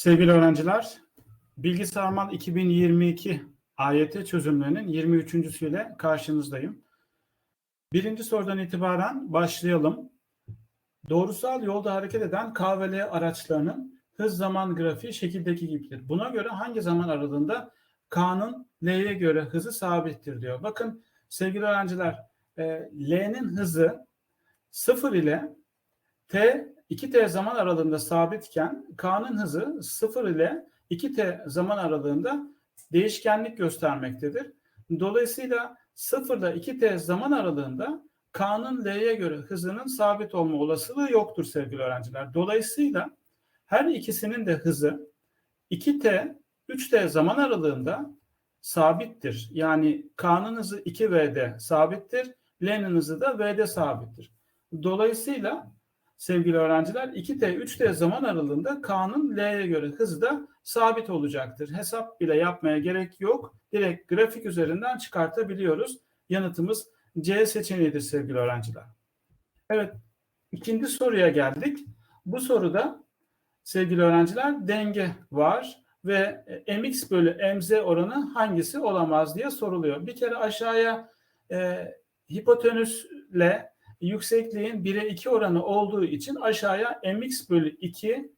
Sevgili öğrenciler, Bilgi Sarmal 2022 AYT çözümlerinin 23.süyle karşınızdayım. Birinci sorudan itibaren başlayalım. Doğrusal yolda hareket eden K ve L araçlarının hız zaman grafiği şekildeki gibidir. Buna göre hangi zaman aralığında K'nın L'ye göre hızı sabittir diyor. Bakın sevgili öğrenciler, e, L'nin hızı 0 ile T 2t zaman aralığında sabitken K'nın hızı 0 ile 2t zaman aralığında değişkenlik göstermektedir. Dolayısıyla 0 ile 2t zaman aralığında K'nın L'ye göre hızının sabit olma olasılığı yoktur sevgili öğrenciler. Dolayısıyla her ikisinin de hızı 2t 3t zaman aralığında sabittir. Yani K'nın hızı 2v'de sabittir. L'nin hızı da v'de sabittir. Dolayısıyla sevgili öğrenciler 2t 3t zaman aralığında K'nın L'ye göre hızı da sabit olacaktır. Hesap bile yapmaya gerek yok. Direkt grafik üzerinden çıkartabiliyoruz. Yanıtımız C seçeneğidir sevgili öğrenciler. Evet ikinci soruya geldik. Bu soruda sevgili öğrenciler denge var ve mx bölü mz oranı hangisi olamaz diye soruluyor. Bir kere aşağıya e, hipotenüsle yüksekliğin 1'e 2 oranı olduğu için aşağıya mx bölü 2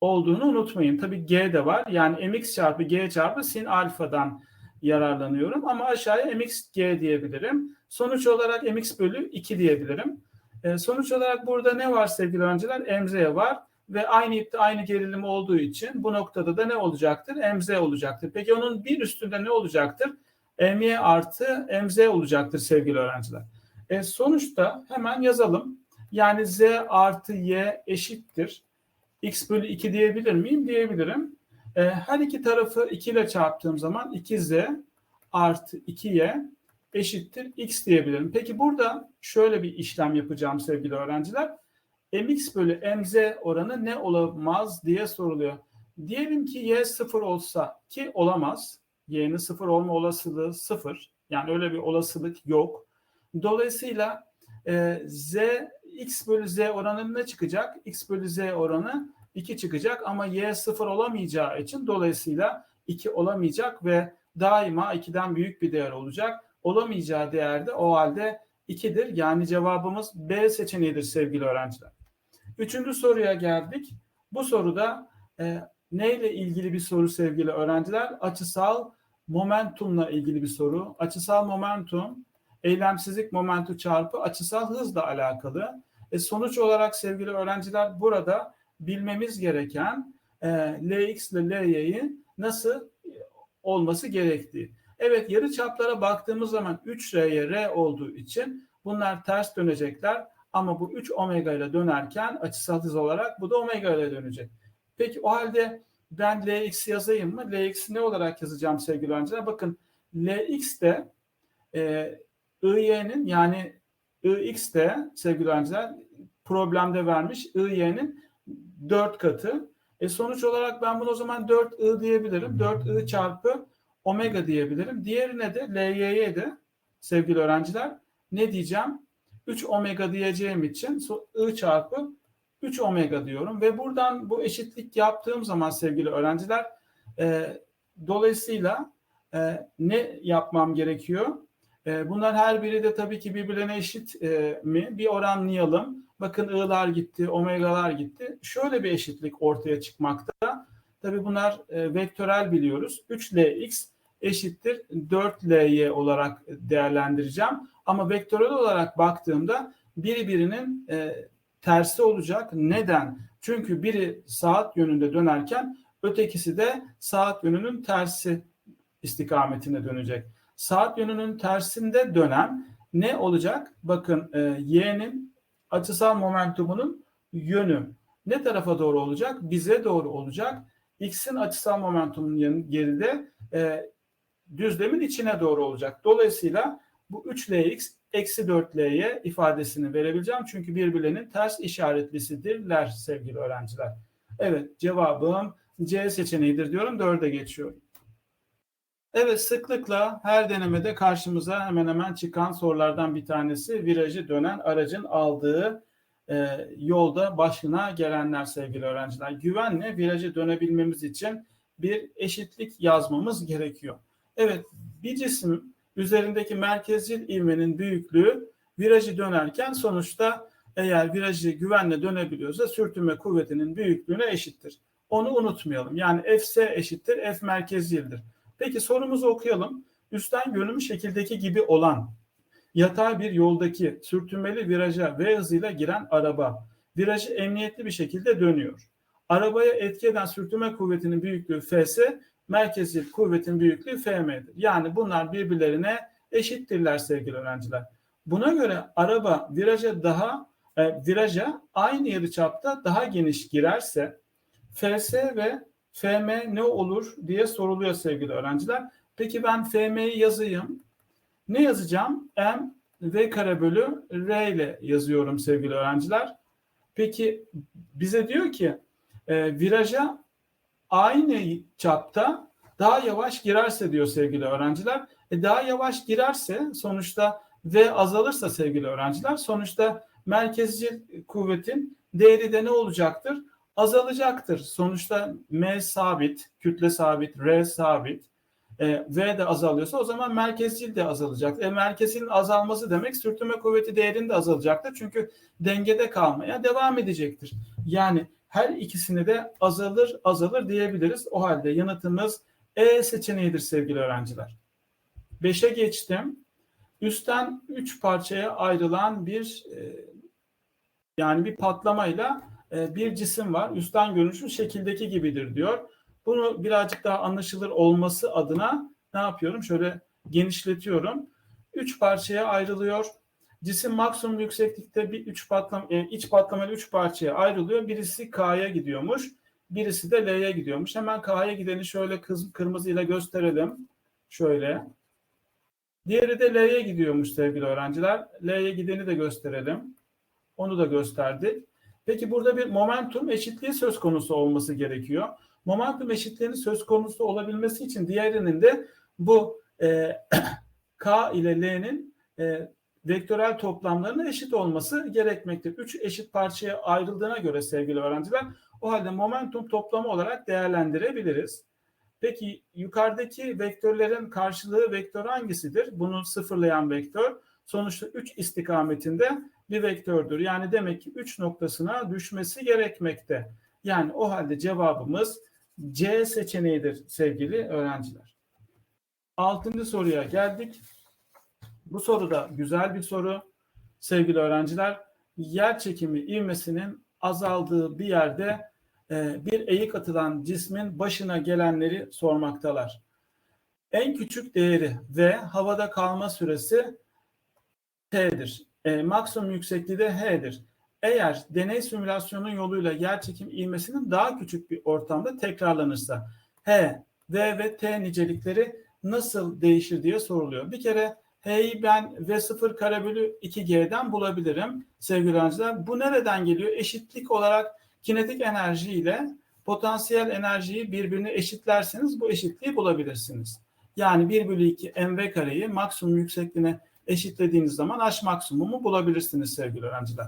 olduğunu unutmayın. Tabi g de var. Yani mx çarpı g çarpı sin alfadan yararlanıyorum. Ama aşağıya mx g diyebilirim. Sonuç olarak mx bölü 2 diyebilirim. E, sonuç olarak burada ne var sevgili öğrenciler? mz var ve aynı ipte aynı gerilim olduğu için bu noktada da ne olacaktır? mz olacaktır. Peki onun bir üstünde ne olacaktır? my artı mz olacaktır sevgili öğrenciler. E, sonuçta hemen yazalım. Yani z artı y eşittir. x bölü 2 diyebilir miyim? Diyebilirim. E, her iki tarafı 2 ile çarptığım zaman 2z artı 2y eşittir x diyebilirim. Peki burada şöyle bir işlem yapacağım sevgili öğrenciler. mx bölü mz oranı ne olamaz diye soruluyor. Diyelim ki y sıfır olsa ki olamaz. y'nin sıfır olma olasılığı sıfır. Yani öyle bir olasılık yok. Dolayısıyla e, z x bölü z oranı ne çıkacak? x bölü z oranı 2 çıkacak ama y 0 olamayacağı için dolayısıyla 2 olamayacak ve daima 2'den büyük bir değer olacak. Olamayacağı değer de o halde 2'dir. Yani cevabımız B seçeneğidir sevgili öğrenciler. Üçüncü soruya geldik. Bu soruda e, neyle ilgili bir soru sevgili öğrenciler? Açısal momentumla ilgili bir soru. Açısal momentum eylemsizlik momentu çarpı açısal hızla alakalı. E sonuç olarak sevgili öğrenciler burada bilmemiz gereken e, Lx ile Ly'yi nasıl olması gerektiği. Evet yarı çaplara baktığımız zaman 3 R'ye R olduğu için bunlar ters dönecekler ama bu 3 omega ile dönerken açısal hız olarak bu da omega ile dönecek. Peki o halde ben Lx yazayım mı? Lx ne olarak yazacağım sevgili öğrenciler? Bakın Lx de e, IY'nin yani IX de sevgili öğrenciler problemde vermiş IY'nin 4 katı. E sonuç olarak ben bunu o zaman 4I diyebilirim. 4I çarpı omega diyebilirim. Diğerine de LY'ye de sevgili öğrenciler ne diyeceğim? 3 omega diyeceğim için I çarpı 3 omega diyorum ve buradan bu eşitlik yaptığım zaman sevgili öğrenciler e, dolayısıyla e, ne yapmam gerekiyor? E, bunlar her biri de tabii ki birbirine eşit e, mi? Bir oranlayalım. Bakın i'lar gitti, omegalar gitti. Şöyle bir eşitlik ortaya çıkmakta. Tabii bunlar e, vektörel biliyoruz. 3lx eşittir 4ly olarak değerlendireceğim. Ama vektörel olarak baktığımda biri birinin e, tersi olacak. Neden? Çünkü biri saat yönünde dönerken ötekisi de saat yönünün tersi istikametine dönecek saat yönünün tersinde dönen ne olacak? Bakın e, y'nin açısal momentumunun yönü ne tarafa doğru olacak? Bize doğru olacak. X'in açısal momentumunun geride e, düzlemin içine doğru olacak. Dolayısıyla bu 3Lx eksi 4L'ye ifadesini verebileceğim. Çünkü birbirlerinin ters işaretlisidirler sevgili öğrenciler. Evet cevabım C seçeneğidir diyorum. Dörde geçiyorum. Evet sıklıkla her denemede karşımıza hemen hemen çıkan sorulardan bir tanesi virajı dönen aracın aldığı e, yolda başına gelenler sevgili öğrenciler. Güvenle viraja dönebilmemiz için bir eşitlik yazmamız gerekiyor. Evet bir cisim üzerindeki merkezcil ivmenin büyüklüğü virajı dönerken sonuçta eğer virajı güvenle dönebiliyorsa sürtünme kuvvetinin büyüklüğüne eşittir. Onu unutmayalım. Yani Fs eşittir F merkezcildir. Peki sorumuzu okuyalım. Üstten görünmüş şekildeki gibi olan yatay bir yoldaki sürtünmeli viraja V hızıyla giren araba virajı emniyetli bir şekilde dönüyor. Arabaya etki eden sürtünme kuvvetinin büyüklüğü Fs, merkezcil kuvvetin büyüklüğü Fm'dir. Yani bunlar birbirlerine eşittirler sevgili öğrenciler. Buna göre araba viraja daha e, viraja aynı yarıçapta daha geniş girerse Fs ve Fm ne olur diye soruluyor sevgili öğrenciler. Peki ben Fm'yi yazayım. Ne yazacağım? M V kare bölü R ile yazıyorum sevgili öğrenciler. Peki bize diyor ki e, viraja aynı çapta daha yavaş girerse diyor sevgili öğrenciler. E, daha yavaş girerse sonuçta V azalırsa sevgili öğrenciler sonuçta merkezci kuvvetin değeri de ne olacaktır? Azalacaktır. Sonuçta M sabit, kütle sabit, R sabit, e, V de azalıyorsa o zaman merkezcil de azalacak. E, merkezcilin azalması demek sürtünme kuvveti değerinin de azalacaktır. Çünkü dengede kalmaya devam edecektir. Yani her ikisini de azalır azalır diyebiliriz. O halde yanıtımız E seçeneğidir sevgili öğrenciler. 5'e geçtim. Üstten 3 parçaya ayrılan bir e, yani bir patlamayla bir cisim var. Üstten görünüşü şekildeki gibidir diyor. Bunu birazcık daha anlaşılır olması adına ne yapıyorum? Şöyle genişletiyorum. Üç parçaya ayrılıyor. Cisim maksimum yükseklikte bir üç patlama, e, iç patlamayla üç parçaya ayrılıyor. Birisi K'ya gidiyormuş. Birisi de L'ye gidiyormuş. Hemen K'ya gideni şöyle kız, kırmızı ile gösterelim. Şöyle. Diğeri de L'ye gidiyormuş sevgili öğrenciler. L'ye gideni de gösterelim. Onu da gösterdik. Peki burada bir momentum eşitliği söz konusu olması gerekiyor. Momentum eşitliğinin söz konusu olabilmesi için diğerinin de bu e, K ile L'nin e, vektörel toplamlarının eşit olması gerekmektedir. Üç eşit parçaya ayrıldığına göre sevgili öğrenciler o halde momentum toplamı olarak değerlendirebiliriz. Peki yukarıdaki vektörlerin karşılığı vektör hangisidir? Bunu sıfırlayan vektör sonuçta 3 istikametinde bir vektördür. Yani demek ki 3 noktasına düşmesi gerekmekte. Yani o halde cevabımız C seçeneğidir sevgili öğrenciler. Altıncı soruya geldik. Bu soru da güzel bir soru sevgili öğrenciler. Yer çekimi ivmesinin azaldığı bir yerde e, bir eğik atılan cismin başına gelenleri sormaktalar. En küçük değeri ve havada kalma süresi T'dir. E, maksimum yüksekliği de H'dir. Eğer deney simülasyonu yoluyla yer çekim ivmesinin daha küçük bir ortamda tekrarlanırsa H, V ve T nicelikleri nasıl değişir diye soruluyor. Bir kere H'yi ben V0 kare bölü 2G'den bulabilirim sevgili öğrenciler. Bu nereden geliyor? Eşitlik olarak kinetik enerji ile potansiyel enerjiyi birbirine eşitlerseniz bu eşitliği bulabilirsiniz. Yani 1 bölü 2 mv kareyi maksimum yüksekliğine eşitlediğiniz zaman H maksimumu bulabilirsiniz sevgili öğrenciler.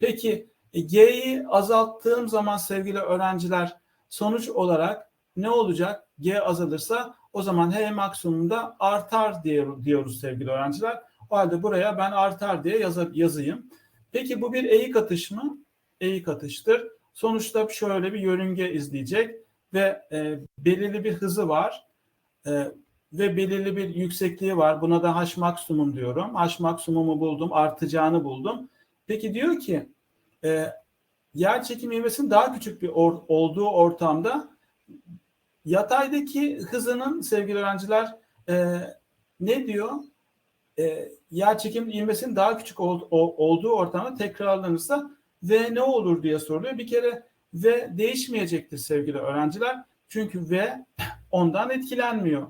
Peki e, G'yi azalttığım zaman sevgili öğrenciler sonuç olarak ne olacak? G azalırsa o zaman H maksimumda artar diyoruz sevgili öğrenciler. O halde buraya ben artar diye yaz, yazayım. Peki bu bir eğik atış mı? Eğik atıştır. Sonuçta şöyle bir yörünge izleyecek ve e, belirli bir hızı var. E, ve belirli bir yüksekliği var. Buna da H maksimum diyorum. H maksimumu buldum, artacağını buldum. Peki diyor ki e, yer çekim ivmesinin daha küçük bir or, olduğu ortamda yataydaki hızının sevgili öğrenciler e, ne diyor? E, yer çekim ivmesinin daha küçük ol, o, olduğu ortamda tekrarlanırsa V ne olur diye soruluyor. Bir kere V değişmeyecektir sevgili öğrenciler. Çünkü V ondan etkilenmiyor.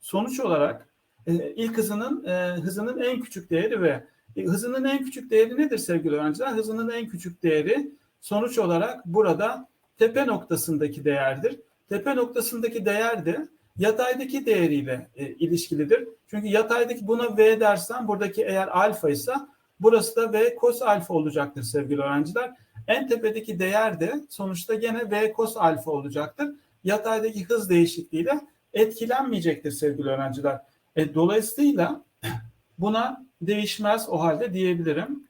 Sonuç olarak e, ilk hızının e, hızının en küçük değeri V. E, hızının en küçük değeri nedir sevgili öğrenciler? Hızının en küçük değeri sonuç olarak burada tepe noktasındaki değerdir. Tepe noktasındaki değer de yataydaki değeriyle e, ilişkilidir. Çünkü yataydaki buna V dersen buradaki eğer alfa ise Burası da V cos alfa olacaktır sevgili öğrenciler. En tepedeki değer de sonuçta gene V cos alfa olacaktır. Yataydaki hız değişikliğiyle etkilenmeyecektir sevgili öğrenciler. E, dolayısıyla buna değişmez o halde diyebilirim.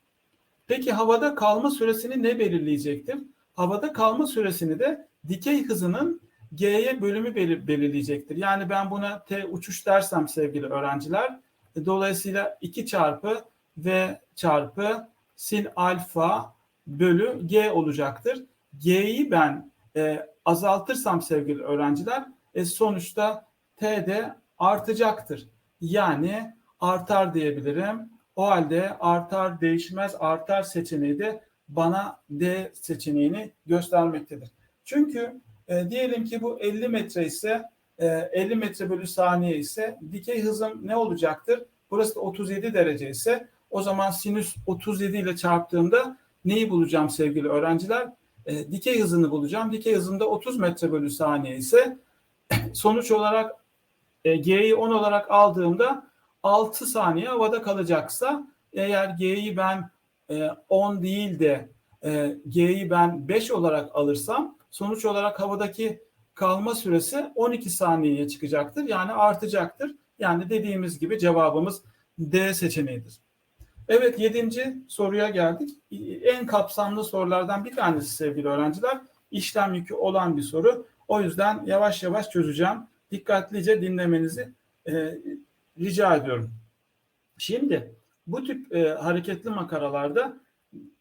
Peki havada kalma süresini ne belirleyecektir? Havada kalma süresini de dikey hızının G'ye bölümü belirleyecektir. Yani ben buna T uçuş dersem sevgili öğrenciler, e, dolayısıyla 2 çarpı V çarpı sin alfa bölü G olacaktır. G'yi ben e, azaltırsam sevgili öğrenciler, e, sonuçta T de artacaktır. Yani artar diyebilirim. O halde artar, değişmez, artar seçeneği de bana D seçeneğini göstermektedir. Çünkü e, diyelim ki bu 50 metre ise e, 50 metre bölü saniye ise dikey hızım ne olacaktır? Burası da 37 derece ise o zaman sinüs 37 ile çarptığımda neyi bulacağım sevgili öğrenciler? E, dikey hızını bulacağım. Dikey hızında 30 metre bölü saniye ise sonuç olarak e, G'yi 10 olarak aldığımda 6 saniye havada kalacaksa eğer G'yi ben e, 10 değil de e, G'yi ben 5 olarak alırsam sonuç olarak havadaki kalma süresi 12 saniyeye çıkacaktır. Yani artacaktır. Yani dediğimiz gibi cevabımız D seçeneğidir. Evet yedinci soruya geldik. En kapsamlı sorulardan bir tanesi sevgili öğrenciler. İşlem yükü olan bir soru. O yüzden yavaş yavaş çözeceğim. Dikkatlice dinlemenizi e, rica ediyorum. Şimdi bu tip e, hareketli makaralarda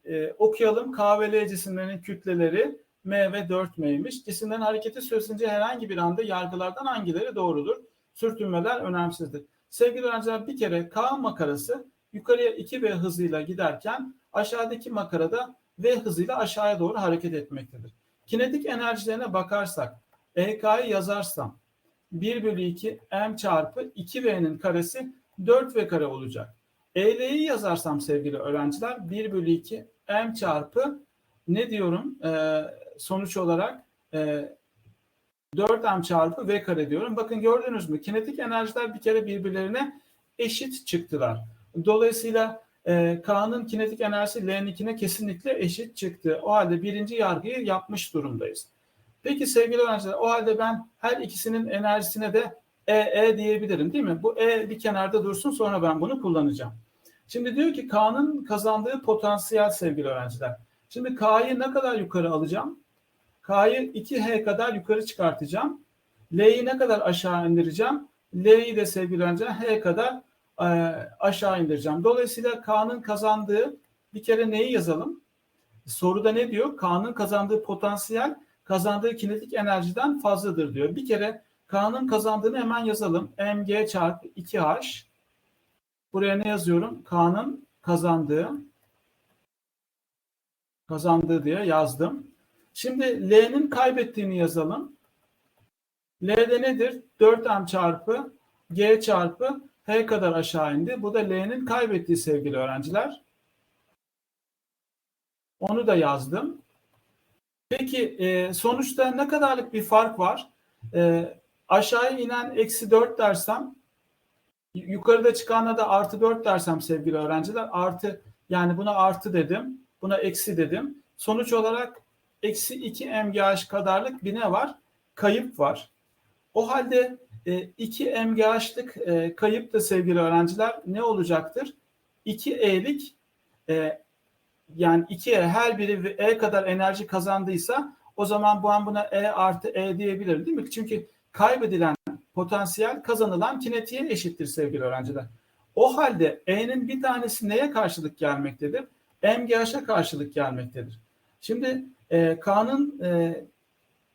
e, okuyalım. K ve L cisimlerinin kütleleri M ve 4M'ymiş. Cisimlerin hareketi süresince herhangi bir anda yargılardan hangileri doğrudur? Sürtünmeler önemsizdir. Sevgili öğrenciler bir kere K makarası yukarıya 2V hızıyla giderken aşağıdaki makarada V hızıyla aşağıya doğru hareket etmektedir. Kinetik enerjilerine bakarsak EK'yı yazarsam 1 bölü 2 M çarpı 2V'nin karesi 4V kare olacak. EL'yi yazarsam sevgili öğrenciler 1 bölü 2 M çarpı ne diyorum e, sonuç olarak e, 4M çarpı V kare diyorum. Bakın gördünüz mü? Kinetik enerjiler bir kere birbirlerine eşit çıktılar. Dolayısıyla e, K'nın kinetik enerjisi L'ninkine kesinlikle eşit çıktı. O halde birinci yargıyı yapmış durumdayız. Peki sevgili öğrenciler o halde ben her ikisinin enerjisine de E, E diyebilirim değil mi? Bu E bir kenarda dursun sonra ben bunu kullanacağım. Şimdi diyor ki K'nın kazandığı potansiyel sevgili öğrenciler. Şimdi K'yı ne kadar yukarı alacağım? K'yı 2H kadar yukarı çıkartacağım. L'yi ne kadar aşağı indireceğim? L'yi de sevgili öğrenciler H kadar e, aşağı indireceğim. Dolayısıyla K'nın kazandığı bir kere neyi yazalım? Soruda ne diyor? K'nın kazandığı potansiyel kazandığı kinetik enerjiden fazladır diyor. Bir kere K'nın kazandığını hemen yazalım. mg çarpı 2h. Buraya ne yazıyorum? K'nın kazandığı kazandığı diye yazdım. Şimdi L'nin kaybettiğini yazalım. L'de nedir? 4m çarpı g çarpı h kadar aşağı indi. Bu da L'nin kaybettiği sevgili öğrenciler. Onu da yazdım. Peki e, sonuçta ne kadarlık bir fark var? E, aşağıya inen eksi 4 dersem yukarıda çıkanla da artı 4 dersem sevgili öğrenciler artı yani buna artı dedim. Buna eksi dedim. Sonuç olarak eksi 2 mgh kadarlık bir ne var? Kayıp var. O halde 2 e, mgh'lık e, kayıp da sevgili öğrenciler ne olacaktır? 2 e'lik e, yani 2e her biri e kadar enerji kazandıysa o zaman bu an buna e artı e diyebilirim değil mi? Çünkü kaybedilen potansiyel kazanılan kinetiğe eşittir sevgili öğrenciler. O halde e'nin bir tanesi neye karşılık gelmektedir? MGH'a karşılık gelmektedir. Şimdi e, K'nın e,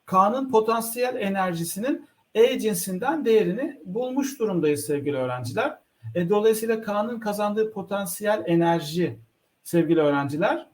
K'nın potansiyel enerjisinin E cinsinden değerini bulmuş durumdayız sevgili öğrenciler. E, dolayısıyla K'nın kazandığı potansiyel enerji sevgili öğrenciler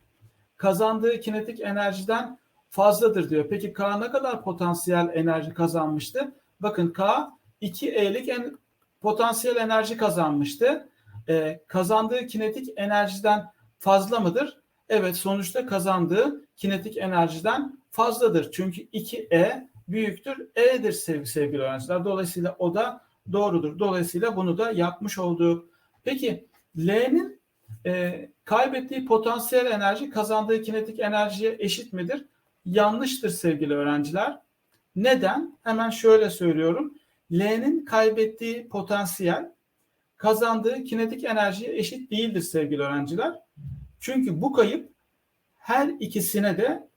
kazandığı kinetik enerjiden fazladır diyor. Peki K ne kadar potansiyel enerji kazanmıştı? Bakın K 2E'lik en, potansiyel enerji kazanmıştı. E, kazandığı kinetik enerjiden fazla mıdır? Evet sonuçta kazandığı kinetik enerjiden fazladır. Çünkü 2E büyüktür E'dir sevgili, öğrenciler. Dolayısıyla o da doğrudur. Dolayısıyla bunu da yapmış olduk. Peki L'nin e, kaybettiği potansiyel enerji kazandığı kinetik enerjiye eşit midir? Yanlıştır sevgili öğrenciler. Neden? Hemen şöyle söylüyorum. L'nin kaybettiği potansiyel kazandığı kinetik enerjiye eşit değildir sevgili öğrenciler. Çünkü bu kayıp her ikisine de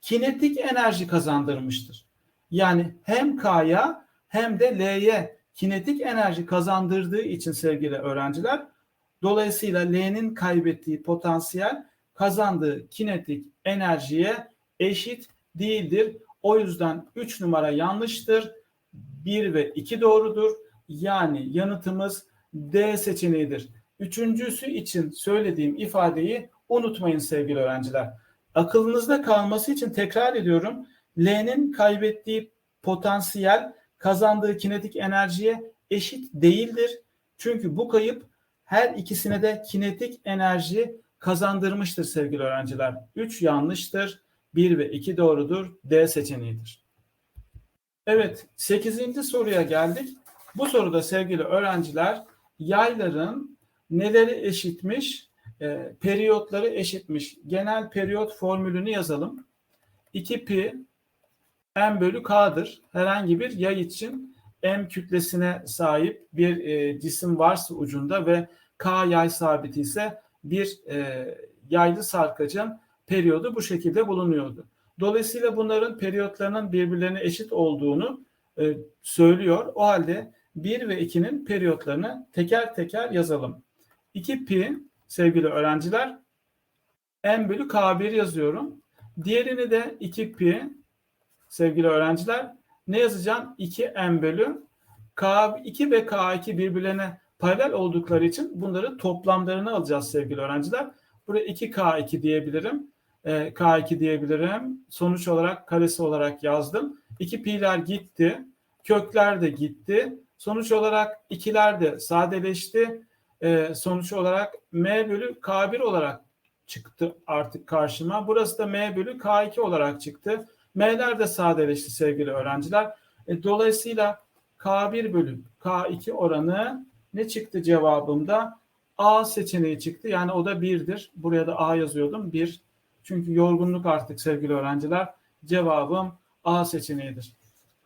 kinetik enerji kazandırmıştır. Yani hem K'ya hem de L'ye kinetik enerji kazandırdığı için sevgili öğrenciler dolayısıyla L'nin kaybettiği potansiyel kazandığı kinetik enerjiye eşit değildir. O yüzden 3 numara yanlıştır. 1 ve 2 doğrudur. Yani yanıtımız D seçeneğidir. Üçüncüsü için söylediğim ifadeyi unutmayın sevgili öğrenciler. Akılınızda kalması için tekrar ediyorum. L'nin kaybettiği potansiyel kazandığı kinetik enerjiye eşit değildir. Çünkü bu kayıp her ikisine de kinetik enerji kazandırmıştır sevgili öğrenciler. 3 yanlıştır. 1 ve 2 doğrudur. D seçeneğidir. Evet 8. soruya geldik. Bu soruda sevgili öğrenciler yayların neleri eşitmiş? E, periyotları eşitmiş. Genel periyot formülünü yazalım. 2 pi m bölü k'dır. Herhangi bir yay için m kütlesine sahip bir e, cisim varsa ucunda ve k yay sabiti ise bir e, yaylı sarkacın periyodu bu şekilde bulunuyordu. Dolayısıyla bunların periyotlarının birbirlerine eşit olduğunu e, söylüyor. O halde 1 ve 2'nin periyotlarını teker teker yazalım. 2 pi sevgili öğrenciler m bölü k1 yazıyorum. Diğerini de 2 pi sevgili öğrenciler ne yazacağım? 2m bölü k2 ve k2 birbirlerine paralel oldukları için bunları toplamlarını alacağız sevgili öğrenciler. Buraya 2k2 diyebilirim. E, k2 diyebilirim. Sonuç olarak karesi olarak yazdım. 2 pi'ler gitti. Kökler de gitti. Sonuç olarak ikiler de sadeleşti. E, sonuç olarak m bölü k1 olarak çıktı artık karşıma. Burası da m bölü k2 olarak çıktı. M'ler de sadeleşti sevgili öğrenciler. E, dolayısıyla K1 bölü K2 oranı ne çıktı cevabımda? A seçeneği çıktı. Yani o da 1'dir. Buraya da A yazıyordum. 1. Çünkü yorgunluk artık sevgili öğrenciler. Cevabım A seçeneğidir.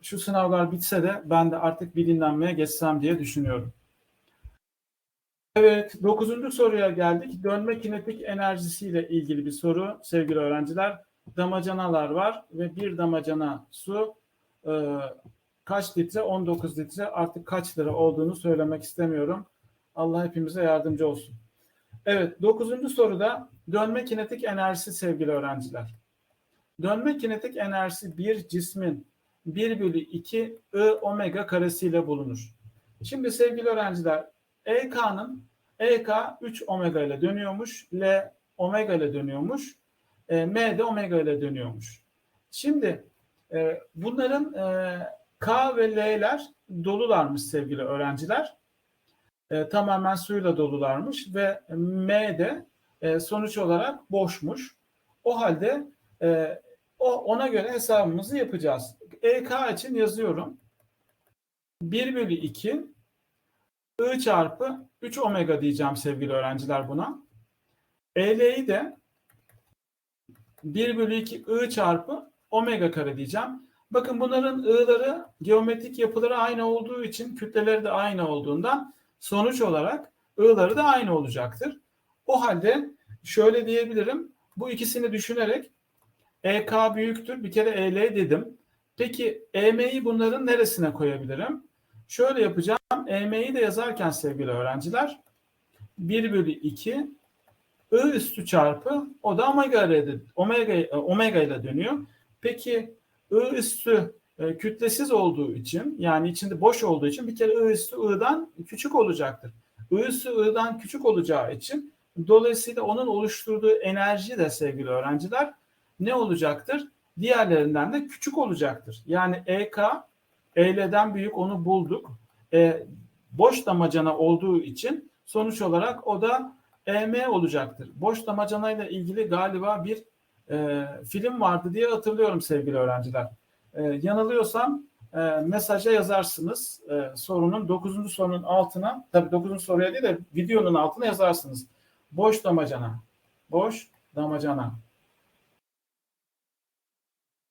Şu sınavlar bitse de ben de artık bir dinlenmeye geçsem diye düşünüyorum. Evet, dokuzuncu soruya geldik. Dönme kinetik enerjisiyle ilgili bir soru sevgili öğrenciler damacanalar var ve bir damacana su e, kaç litre? 19 litre. Artık kaç lira olduğunu söylemek istemiyorum. Allah hepimize yardımcı olsun. Evet, dokuzuncu soruda dönme kinetik enerjisi sevgili öğrenciler. Dönme kinetik enerjisi bir cismin 1 bölü 2 I omega karesiyle bulunur. Şimdi sevgili öğrenciler EK'nın EK 3 omega ile dönüyormuş. L omega ile dönüyormuş e, M de omega ile dönüyormuş. Şimdi e, bunların e, K ve L'ler dolularmış sevgili öğrenciler. E, tamamen suyla dolularmış ve M de e, sonuç olarak boşmuş. O halde e, o ona göre hesabımızı yapacağız. EK için yazıyorum. 1 bölü 2 I çarpı 3 omega diyeceğim sevgili öğrenciler buna. EL'yi de 1 bölü 2 I çarpı omega kare diyeceğim. Bakın bunların I'ları geometrik yapıları aynı olduğu için kütleleri de aynı olduğundan sonuç olarak I'ları da aynı olacaktır. O halde şöyle diyebilirim. Bu ikisini düşünerek EK büyüktür. Bir kere EL dedim. Peki EM'yi bunların neresine koyabilirim? Şöyle yapacağım. EM'yi de yazarken sevgili öğrenciler 1 bölü 2 I üstü çarpı o da omega ile omega, e, omega ile dönüyor. Peki I üstü e, kütlesiz olduğu için yani içinde boş olduğu için bir kere I üstü I'dan küçük olacaktır. I üstü I'dan küçük olacağı için dolayısıyla onun oluşturduğu enerji de sevgili öğrenciler ne olacaktır? Diğerlerinden de küçük olacaktır. Yani EK EL'den büyük onu bulduk. E, boş damacana olduğu için sonuç olarak o da EM olacaktır. Boş damacana ile ilgili galiba bir e, film vardı diye hatırlıyorum sevgili öğrenciler. E, yanılıyorsam e, mesaja yazarsınız. E, sorunun 9. sorunun altına, tabii 9. soruya değil de videonun altına yazarsınız. Boş damacana. boş damacana.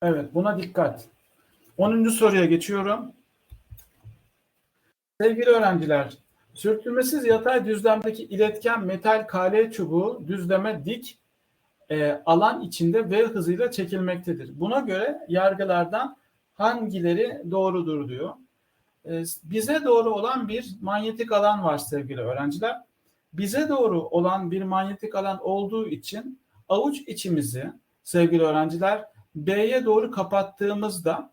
Evet buna dikkat. 10. soruya geçiyorum. Sevgili öğrenciler, sürtünmesiz yatay düzlemdeki iletken metal kale çubuğu düzleme dik e, alan içinde V hızıyla çekilmektedir. Buna göre yargılardan hangileri doğrudur diyor. E, bize doğru olan bir manyetik alan var sevgili öğrenciler. Bize doğru olan bir manyetik alan olduğu için avuç içimizi sevgili öğrenciler B'ye doğru kapattığımızda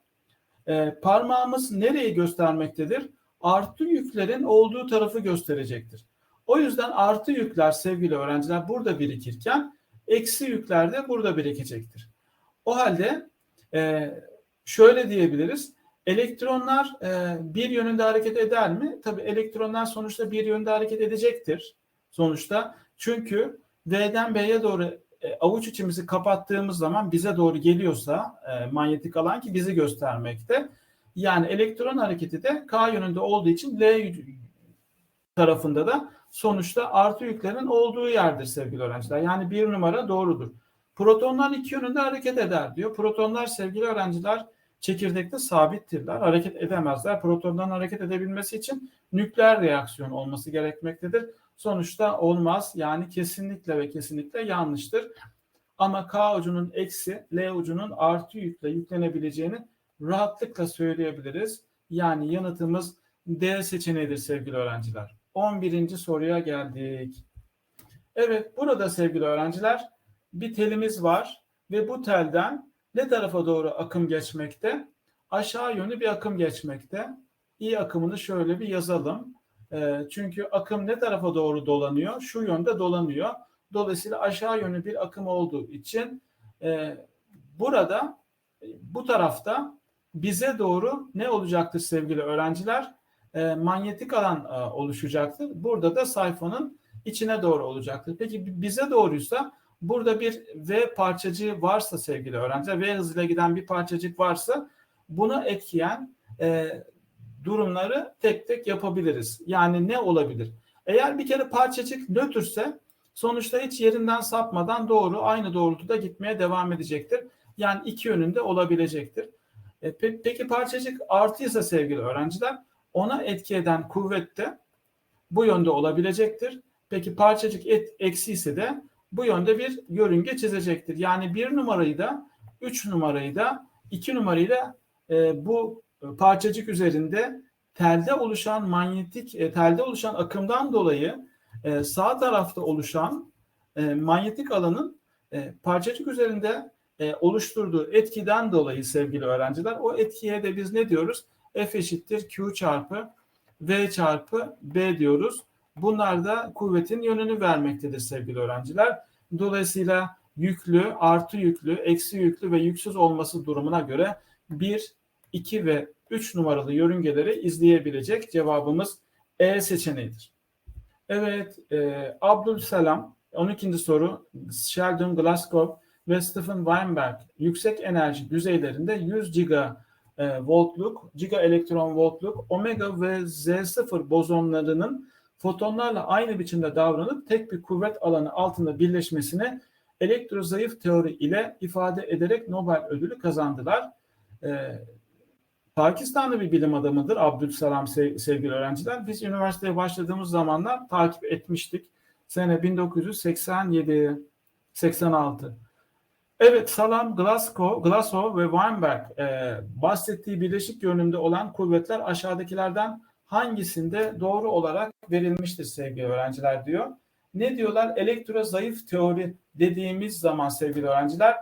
e, parmağımız nereyi göstermektedir? Artı yüklerin olduğu tarafı gösterecektir. O yüzden artı yükler sevgili öğrenciler burada birikirken eksi yükler de burada birikecektir. O halde e, şöyle diyebiliriz. Elektronlar e, bir yönünde hareket eder mi? Tabii elektronlar sonuçta bir yönde hareket edecektir sonuçta. Çünkü D'den B'ye doğru e, avuç içimizi kapattığımız zaman bize doğru geliyorsa e, manyetik alan ki bizi göstermekte. Yani elektron hareketi de K yönünde olduğu için L tarafında da sonuçta artı yüklerin olduğu yerdir sevgili öğrenciler. Yani bir numara doğrudur. Protonlar iki yönünde hareket eder diyor. Protonlar sevgili öğrenciler çekirdekte sabittirler. Hareket edemezler. Protonların hareket edebilmesi için nükleer reaksiyon olması gerekmektedir. Sonuçta olmaz. Yani kesinlikle ve kesinlikle yanlıştır. Ama K ucunun eksi, L ucunun artı yükle yüklenebileceğini rahatlıkla söyleyebiliriz. Yani yanıtımız D seçeneğidir sevgili öğrenciler. 11. soruya geldik. Evet burada sevgili öğrenciler bir telimiz var ve bu telden ne tarafa doğru akım geçmekte? Aşağı yönlü bir akım geçmekte. İ akımını şöyle bir yazalım. E, çünkü akım ne tarafa doğru dolanıyor? Şu yönde dolanıyor. Dolayısıyla aşağı yönlü bir akım olduğu için e, burada bu tarafta bize doğru ne olacaktır sevgili öğrenciler? E, manyetik alan e, oluşacaktır. Burada da sayfanın içine doğru olacaktır. Peki bize doğruysa burada bir V parçacığı varsa sevgili öğrenciler, V hızıyla giden bir parçacık varsa buna etkiyen e, durumları tek tek yapabiliriz. Yani ne olabilir? Eğer bir kere parçacık nötrse sonuçta hiç yerinden sapmadan doğru aynı doğrultuda gitmeye devam edecektir. Yani iki yönünde olabilecektir. E, pe- peki parçacık artıysa sevgili öğrenciler ona etki eden kuvvet de bu yönde olabilecektir. Peki parçacık et, eksi ise de bu yönde bir yörünge çizecektir. Yani bir numarayı da üç numarayı da iki numarayı da e, bu parçacık üzerinde telde oluşan manyetik e, telde oluşan akımdan dolayı e, sağ tarafta oluşan e, manyetik alanın e, parçacık üzerinde e, oluşturduğu etkiden dolayı sevgili öğrenciler o etkiye de biz ne diyoruz? F eşittir Q çarpı V çarpı B diyoruz. Bunlar da kuvvetin yönünü vermektedir sevgili öğrenciler. Dolayısıyla yüklü, artı yüklü, eksi yüklü ve yüksüz olması durumuna göre 1, 2 ve 3 numaralı yörüngeleri izleyebilecek cevabımız E seçeneğidir. Evet, e, Abdülselam 12. soru Sheldon Glasgow ve Stephen Weinberg yüksek enerji düzeylerinde 100 giga e, voltluk, giga elektron voltluk omega ve Z0 bozonlarının fotonlarla aynı biçimde davranıp tek bir kuvvet alanı altında birleşmesine elektrozayıf teori ile ifade ederek Nobel ödülü kazandılar. E, Pakistanlı bir bilim adamıdır Abdülselam sevgili öğrenciler. Biz üniversiteye başladığımız zamanlar takip etmiştik. Sene 1987 86. Evet, Salam, Glasgow, Glasgow ve Weinberg e, bahsettiği birleşik görünümde olan kuvvetler aşağıdakilerden hangisinde doğru olarak verilmiştir sevgili öğrenciler diyor. Ne diyorlar? Elektro zayıf teori dediğimiz zaman sevgili öğrenciler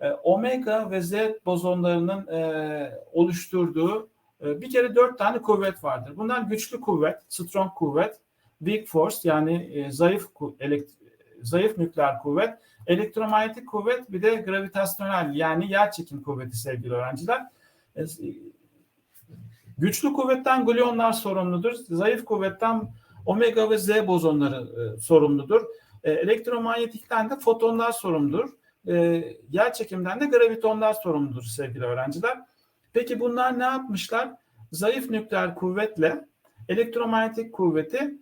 e, omega ve Z bozonlarının e, oluşturduğu e, bir kere dört tane kuvvet vardır. Bunlar güçlü kuvvet, strong kuvvet, weak force yani e, zayıf elekt, zayıf nükleer kuvvet, elektromanyetik kuvvet bir de gravitasyonel yani yer çekim kuvveti sevgili öğrenciler. E, güçlü kuvvetten gluonlar sorumludur. Zayıf kuvvetten omega ve Z bozonları e, sorumludur. E, elektromanyetikten de fotonlar sorumludur yer çekimden de gravitonlar sorumludur sevgili öğrenciler. Peki bunlar ne yapmışlar? Zayıf nükleer kuvvetle elektromanyetik kuvveti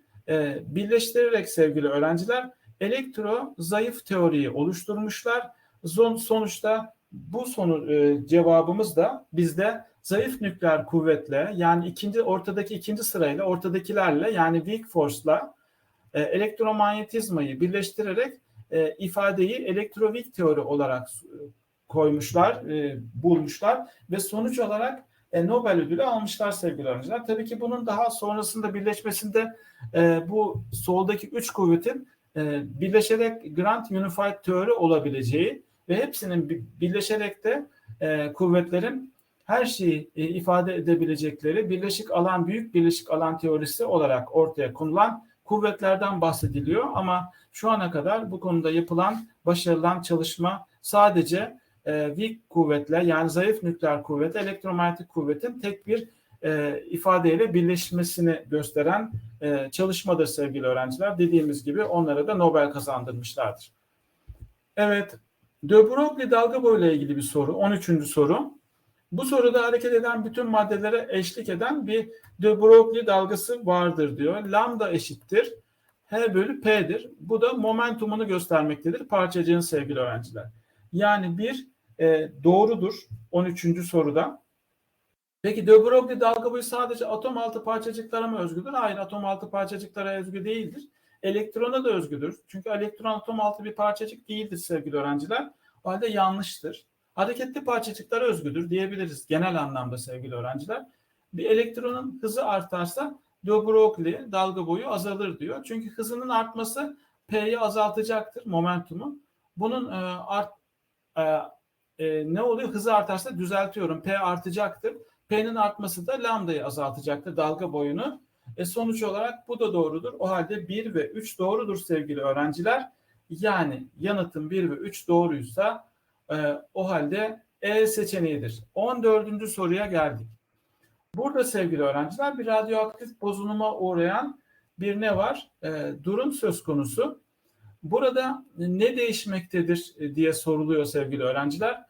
birleştirerek sevgili öğrenciler elektro zayıf teoriyi oluşturmuşlar. Son, sonuçta bu sonu e, cevabımız da bizde zayıf nükleer kuvvetle yani ikinci ortadaki ikinci sırayla ortadakilerle yani weak force'la e, elektromanyetizmayı birleştirerek e, ifadeyi elektrovik teori olarak e, koymuşlar, e, bulmuşlar ve sonuç olarak e, Nobel ödülü almışlar sevgili öğrenciler. Tabii ki bunun daha sonrasında birleşmesinde e, bu soldaki üç kuvvetin birleşerek Grand Unified teori olabileceği ve hepsinin birleşerek de e, kuvvetlerin her şeyi e, ifade edebilecekleri birleşik alan büyük birleşik alan teorisi olarak ortaya konulan kuvvetlerden bahsediliyor. Ama şu ana kadar bu konuda yapılan başarılan çalışma sadece e, weak kuvvetle yani zayıf nükleer kuvvet elektromanyetik kuvvetin tek bir e, ifadeyle birleşmesini gösteren e, çalışmadır sevgili öğrenciler. Dediğimiz gibi onlara da Nobel kazandırmışlardır. Evet, De Broglie dalga boyuyla ilgili bir soru. 13. soru. Bu soruda hareket eden bütün maddelere eşlik eden bir De Broglie dalgası vardır diyor. Lambda eşittir. H bölü P'dir. Bu da momentumunu göstermektedir parçacığın sevgili öğrenciler. Yani bir e, doğrudur 13. soruda. Peki De Broglie dalga boyu sadece atom altı parçacıklara mı özgüdür? Hayır atom altı parçacıklara özgü değildir. Elektrona da özgüdür. Çünkü elektron atom altı bir parçacık değildir sevgili öğrenciler. O halde yanlıştır. Hareketli parçacıklara özgüdür diyebiliriz genel anlamda sevgili öğrenciler. Bir elektronun hızı artarsa De Broglie dalga boyu azalır diyor. Çünkü hızının artması P'yi azaltacaktır momentumu. Bunun e, art, e, e, ne oluyor? Hızı artarsa düzeltiyorum. P artacaktır. P'nin artması da lambdayı azaltacaktır dalga boyunu. E sonuç olarak bu da doğrudur. O halde 1 ve 3 doğrudur sevgili öğrenciler. Yani yanıtın 1 ve 3 doğruysa e, o halde E seçeneğidir. 14. soruya geldik. Burada sevgili öğrenciler bir radyoaktif bozuluma uğrayan bir ne var? E, durum söz konusu. Burada ne değişmektedir diye soruluyor sevgili öğrenciler.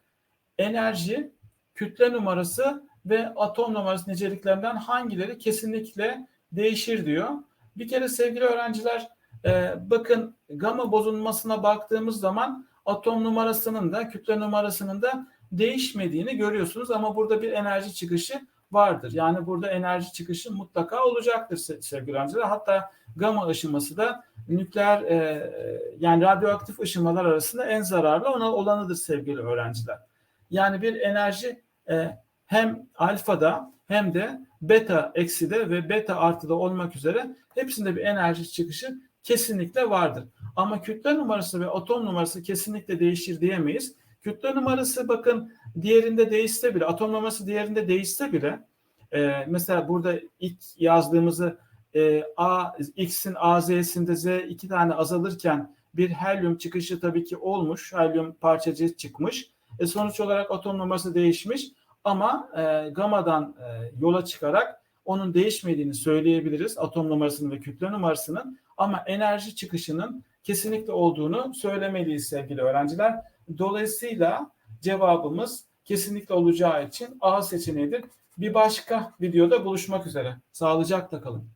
Enerji, kütle numarası ve atom numarası niceliklerinden hangileri kesinlikle değişir diyor. Bir kere sevgili öğrenciler e, bakın gama bozulmasına baktığımız zaman atom numarasının da kütle numarasının da değişmediğini görüyorsunuz ama burada bir enerji çıkışı vardır. Yani burada enerji çıkışı mutlaka olacaktır sevgili öğrenciler. Hatta gama ışıması da nükleer e, yani radyoaktif ışımalar arasında en zararlı olanıdır sevgili öğrenciler. Yani bir enerji e, hem alfada hem de beta ekside ve beta artıda olmak üzere hepsinde bir enerji çıkışı kesinlikle vardır. Ama kütle numarası ve atom numarası kesinlikle değişir diyemeyiz. Kütle numarası bakın diğerinde değişse bile, atom numarası diğerinde değişse bile e, mesela burada ilk yazdığımızı e, A, X'in A, Z'sinde Z iki tane azalırken bir helyum çıkışı tabii ki olmuş. Helyum parçacığı çıkmış. E, sonuç olarak atom numarası değişmiş ama e, gamadan e, yola çıkarak onun değişmediğini söyleyebiliriz atom numarasının ve kütle numarasının ama enerji çıkışının kesinlikle olduğunu söylemeliyiz sevgili öğrenciler. Dolayısıyla cevabımız kesinlikle olacağı için A seçeneğidir. Bir başka videoda buluşmak üzere. Sağlıcakla kalın.